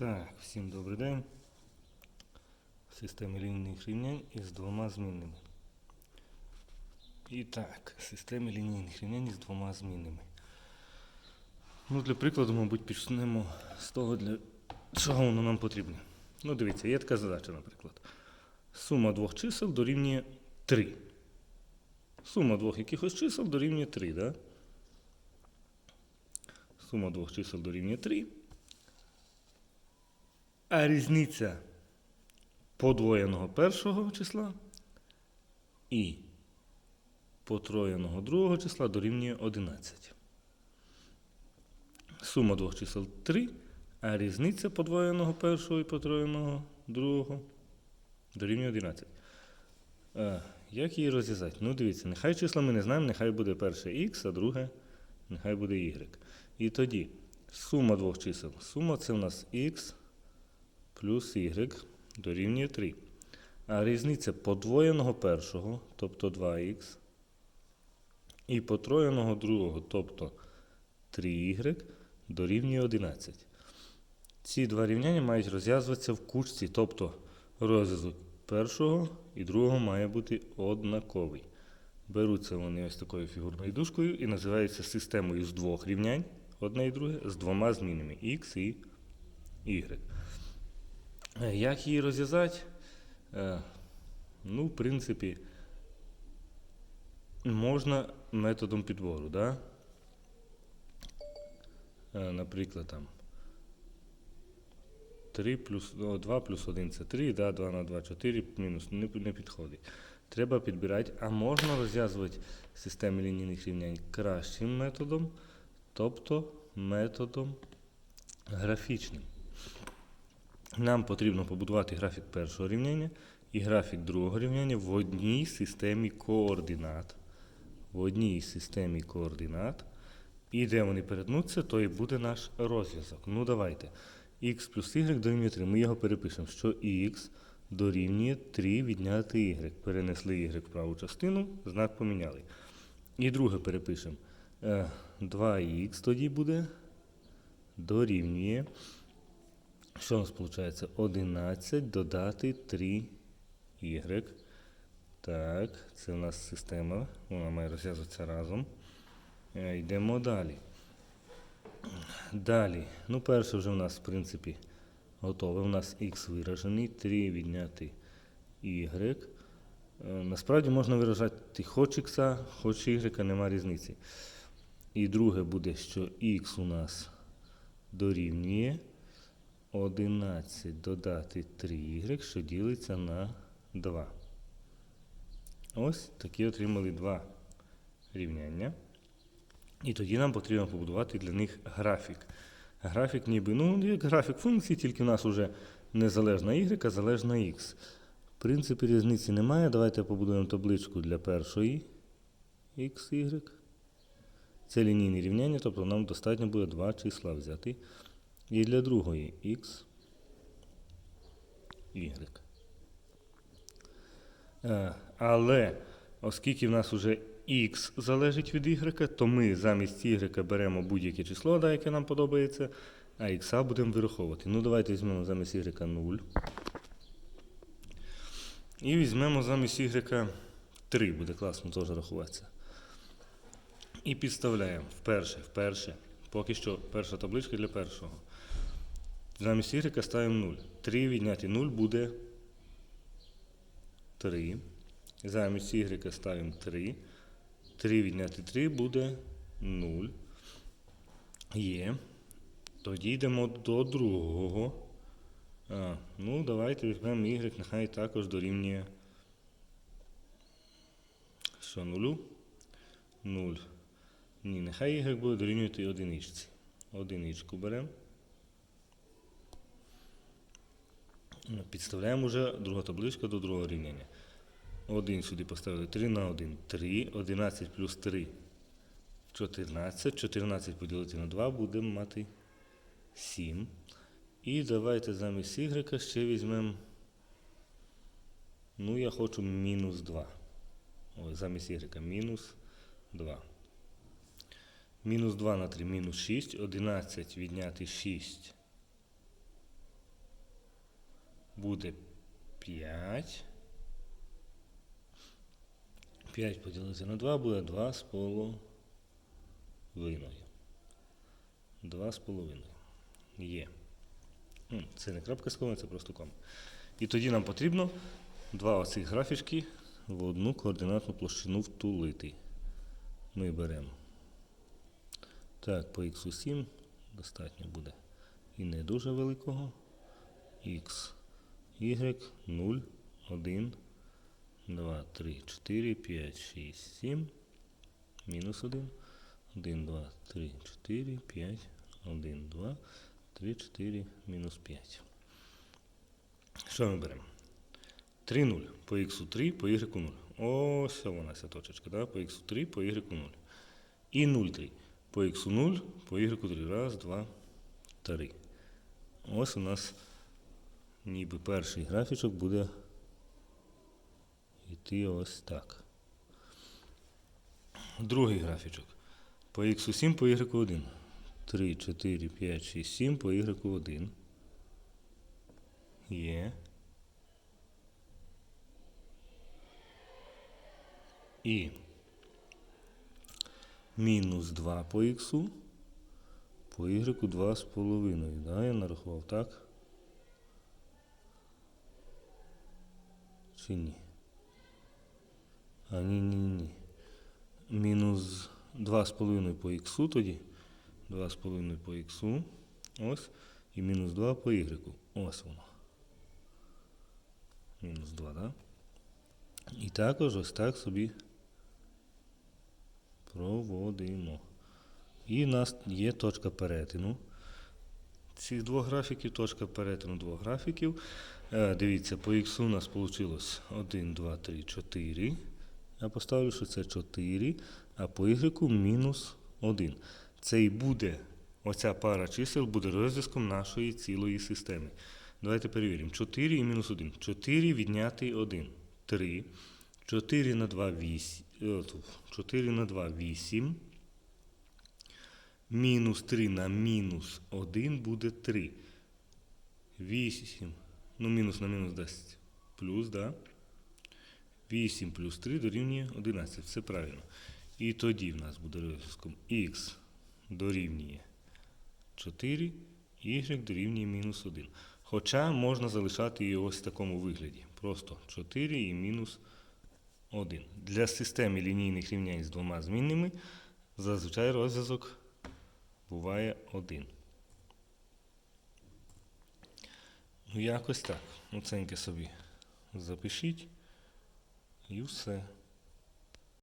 Так, всім добрий день. Система лінійних рівнянь із двома змінними. І так, система лінійних рівнянь із двома змінними. Ну, для прикладу, мабуть, почнемо з того, для чого воно нам потрібне. Ну, дивіться, є така задача, наприклад. Сума двох чисел дорівнює 3. Сума двох якихось чисел дорівнює 3, да? Сума двох чисел дорівнює 3. А різниця подвоєного першого числа і потроєного другого числа дорівнює 11. Сума двох чисел 3, а різниця подвоєного першого і потроєного другого дорівнює 11. А, як її розв'язати? Ну, дивіться, нехай числа ми не знаємо, нехай буде перше х, а друге нехай буде y. І тоді сума двох чисел. Сума це в нас х плюс y дорівнює 3. А різниця подвоєного першого, тобто 2х, і потроєного другого, тобто 3y, дорівнює 11. Ці два рівняння мають розв'язуватися в кучці, тобто розв'язок першого і другого має бути однаковий. Беруться вони ось такою фігурною дужкою і називаються системою з двох рівнянь, одне і друге, з двома змінами x і y. Е, Як її розв'язати? Е, Ну, в принципі, можна методом підбору, да? Е, Наприклад, там 3 плюс, о, 2 плюс 1 це 3, да, 2 на 2 4, мінус не, не підходить. Треба підбирати, а можна розв'язувати системи лінійних рівнянь кращим методом, тобто методом графічним. Нам потрібно побудувати графік першого рівняння і графік другого рівняння в одній системі координат. В одній системі координат. І де вони перетнуться, то і буде наш розв'язок. Ну давайте. х плюс y дорівнює 3. Ми його перепишемо, що х дорівнює 3 відняти y. Перенесли y в праву частину, знак поміняли. І друге перепишемо. Е, 2х тоді буде дорівнює. Що у нас виходить? 11 додати 3y. Так, це у нас система. Вона має розв'язуватися разом. Е, Йдемо далі. Далі. Ну, перше вже у нас, в принципі, готове. У нас х виражений, 3 відняти y. Е, Насправді можна виражати хоч х, хоч y, нема різниці. І друге буде, що х у нас дорівнює 11 додати 3y, що ділиться на 2. Ось такі отримали два рівняння. І тоді нам потрібно побудувати для них графік. Графік ніби, ну, як графік функції, тільки в нас вже не залежна y, а залежна x. В принципі, різниці немає. Давайте побудуємо табличку для першої x, y. Це лінійне рівняння, тобто нам достатньо буде два числа взяти. І для другої x, y. Е, Але оскільки в нас вже x залежить від y, то ми замість y беремо будь-яке число, да, яке нам подобається, а x будемо вираховувати. Ну, давайте візьмемо замість y 0. І візьмемо замість y 3, буде класно теж рахуватися. І підставляємо вперше, вперше. Поки що перша табличка для першого. Замість y ставимо 0. 3 відняти 0 буде 3. Замість y ставимо 3. 3 відняти 3 буде 0. Є. Тоді йдемо до другого. А, ну, давайте візьмемо y, нехай також дорівнює. Що, нулю? 0. Ні, нехай y буде дорівнювати одиничці. Одиничку беремо. Ну, Підставляємо вже другу табличку до другого рівняння. 1 сюди поставили 3 на 1. 3. 11 плюс 3. 14. 14 поділити на 2 будемо мати 7. І давайте замість y ще візьмемо. Ну, я хочу мінус 2. Ой, замість y мінус 2. Мінус 2 на 3, мінус 6. 11 відняти 6 буде 5. 5 поділити на 2 буде 2 з половиною. 2 з половиною. Є. Це не крапка з це просто кома. І тоді нам потрібно два оцих графічки в одну координатну площину втулити. Ми беремо. Так, по х 7 достатньо буде і не дуже великого. Х, Y, 0, 1, 2, 3, 4, 5, 6, 7, мінус 1, 1, 2, 3, 4, 5, 1, 2, 3, 4, мінус 5. Що ми беремо? 3, 0. По х 3, по y 0. Ось вона ця точечка, да? по х 3, по y 0. І 0, 3. По х 0, по y 3. Раз, два, три. Ось у нас ніби перший графічок буде йти ось так. Другий графічок. По х 7, по y 1. 3, 4, 5, 6, 7, по y 1. Є. І мінус 2 по х, по y 2 з половиною. Да, я нарахував, так? Чи ні? А ні, ні, ні. Мінус 2 з половиною по х тоді. 2 з половиною по х. Ось. І мінус 2 по y. Ось воно. Мінус 2, так? Да? І також ось так собі проводимо. І в нас є точка перетину. Цих двох графіків, точка перетину двох графіків. Е, дивіться, по х у нас вийшло 1, 2, 3, 4. Я поставлю, що це 4, а по y мінус 1. Це і буде, оця пара чисел буде розв'язком нашої цілої системи. Давайте перевіримо. 4 і мінус 1. 4 відняти 1. 3. 4 на 2 8. 4 на 2 8. Мінус 3 на мінус 1 буде 3. 8. Ну, мінус на мінус дасть плюс, да? 8 плюс 3 дорівнює 11. Все правильно. І тоді в нас буде розв'язком х дорівнює 4, y дорівнює мінус 1. Хоча можна залишати її ось в такому вигляді. Просто 4 і мінус 1. Для системи лінійних рівнянь з двома змінними зазвичай розв'язок буває 1. Ну, якось так. Оценки собі запишіть і все.